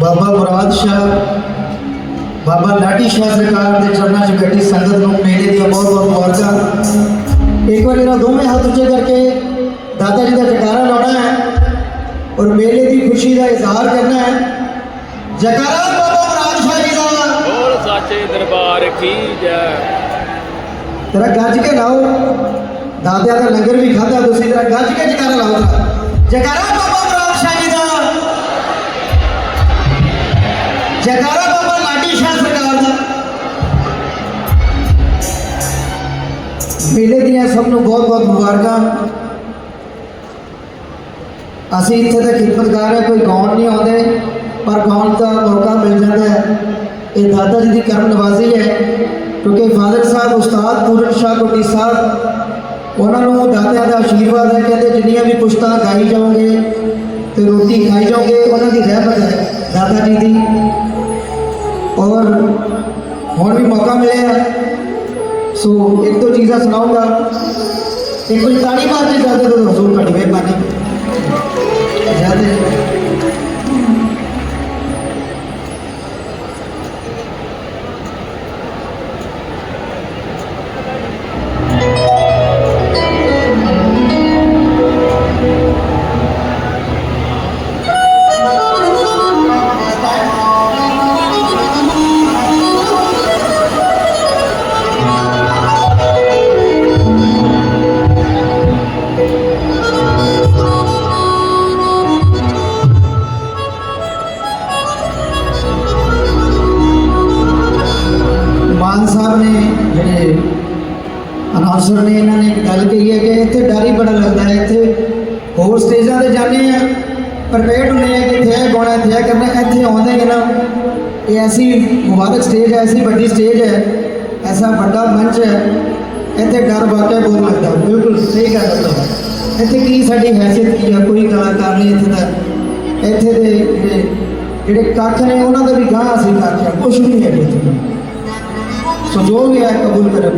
ਬਾਬਾ ਮੁਰਾਦ ਸ਼ਾਹ ਬਾਬਾ ਲਾਡੀ ਸ਼ਾਹ ਸਰਕਾਰ ਦੇ ਚਰਨਾਂ 'ਚ ਬੈਠੀ ਸੰਗਤ ਨੂੰ ਮੇਲੇ ਦੀਆਂ ਬਹੁਤ ਬਹੁਤ ਮੁਬਾਰਕਾਂ ਇੱਕ ਵਾਰ ਇਹਨਾਂ ਦੋਵੇਂ ਹੱਥ ਉੱਚੇ ਕਰਕੇ ਦਾਦਾ ਜੀ ਦਾ ਜੈਕਾਰਾ ਲਾਉਣਾ ਹੈ ਔਰ ਮੇਲੇ ਦੀ ਖੁਸ਼ੀ ਦਾ ਇਜ਼ਹਾਰ ਕਰਨਾ ਹੈ ਜੈਕਾਰਾ ਬਾਬਾ ਮੁਰਾਦ ਸ਼ਾਹ ਜੀ ਦਾ ਬੋਲ ਸਾਚੇ ਦਰਬਾਰ ਕੀ ਜੈ ਤੇਰਾ ਗੱਜ ਕੇ ਲਾਓ ਦਾਦਿਆਂ ਦਾ ਲੰਗਰ ਵੀ ਖਾਧਾ ਤੁਸੀਂ ਤੇਰਾ ਗੱਜ ਕੇ ਜੈਕਾਰਾ ਲਾਓ ਜਰਾ। ਜੈਕਾਰਾ ਮੇਲੇ ਦੀਆਂ ਸਭ ਨੂੰ ਬਹੁਤ ਬਹੁਤ ਮੁਬਾਰਕਾਂ। ਅਸੀਂ ਇੱਥੇ ਤਾਂ ਖਿਦਮਤਗਾਰ ਹੈ, ਕੋਈ ਗਾਉਣ ਨਹੀਂ ਆਉਂਦੇ, ਪਰ ਗਾਉਣ ਦਾ ਮੌਕਾ ਮਿਲ ਜਾਂਦਾ ਹੈ। ਇਹ ਦਾਦਾ ਜੀ ਦੀ ਕਰਮ ਨਵਾਜ਼ੀ ਹੈ, ਕਿਉਂਕਿ ਫਾਦਰ ਸਾਹਿਬ, ਉਸਤਾਦ ਪੂਰਨ ਸ਼ਾਹ ਕੋਟੀ ਸਾਹਿਬ, ਉਹਨਾਂ ਨੂੰ ਦਾਦਿਆਂ ਦਾ ਆਸ਼ੀਰਵਾਦ ਹੈ, ਕਹਿੰਦੇ ਜਿੰਨੀਆਂ ਵੀ ਪੁਸ਼ਤਾਂ ਗਾਈ ਜਾਓਗੇ ਤੇ ਰੋਟੀ ਖਾਈ ਜਾਓਗੇ, ਉਹਨਾਂ ਦੀ ਰਹਿਮਤ ਹੈ ਦਾਦਾ ਜੀ ਦੀ। ਔਰ ਹੁਣ ਵੀ ਮੌਕਾ ਮਿਲਿਆ। ਸੋ ਇੱਕ ਦੋ ਚੀਜ਼ਾਂ ਸੁਣਾਉਂਗਾ। ਇੱਕ ਵਾਰੀ ਤਾੜੀ ਮਾਰ ਕੇ ਜਾਂਦੇ ਤਾਂ ਹਜ਼ੂਰ ਘਟ ਗਏ ਮਾਨ ਸਾਹਿਬ ਨੇ ਜਿਹੜੇ ਅਨਾਉਂਸਰ ਨੇ ਇਹਨਾਂ ਨੇ ਇੱਕ ਗੱਲ ਕਹੀ ਹੈ ਕਿ ਇੱਥੇ ਡਰ ਹੀ ਬੜਾ ਲੱਗਦਾ ਹੈ, ਇੱਥੇ ਹੋਰ ਸਟੇਜਾਂ ਤੇ ਜਾਂਦੇ ਆ ਪ੍ਰਪੇਅਰਡ ਹੁੰਦੇ ਆ ਕਿ ਇੱਥੇ ਗਾਉਣਾ ਇੱਥੇ ਕਰਨਾ ਇੱਥੇ ਆਉਂਦੇ ਕਿ ਨਾ। ਇਹ ਐਸੀ ਮੁਬਾਰਕ ਸਟੇਜ ਹੈ, ਐਸੀ ਵੱਡੀ ਸਟੇਜ ਹੈ, ਐਸਾ ਵੱਡਾ ਮੰਚ ਹੈ, ਇੱਥੇ ਡਰ ਵਾਕਿਆ ਬਹੁਤ ਲੱਗਦਾ ਬਿਲਕੁਲ ਸਹੀ ਗੱਲ ਹੈ ਇੱਥੇ ਕੀ ਸਾਡੀ ਹੈਸੀਅਤ ਕੀ ਆ ਕੋਈ ਕਲਾਕਾਰ ਨਹੀਂ ਇੱਥੇ ਦਾ ਇੱਥੇ ਦੇ ਜਿਹੜੇ ਕੱਖ ਨੇ, ਉਹਨਾਂ ਦਾ ਵੀ ਗਾਹ ਅਸੀਂ ਕੱਖ ਆ ਕੁਛ ਨਹੀਂ ਹੈ ਇੱਥੇ। ਸੋ ਜੋ ਵੀ ਹੈ ਕਬੂਲ ਕਰੋ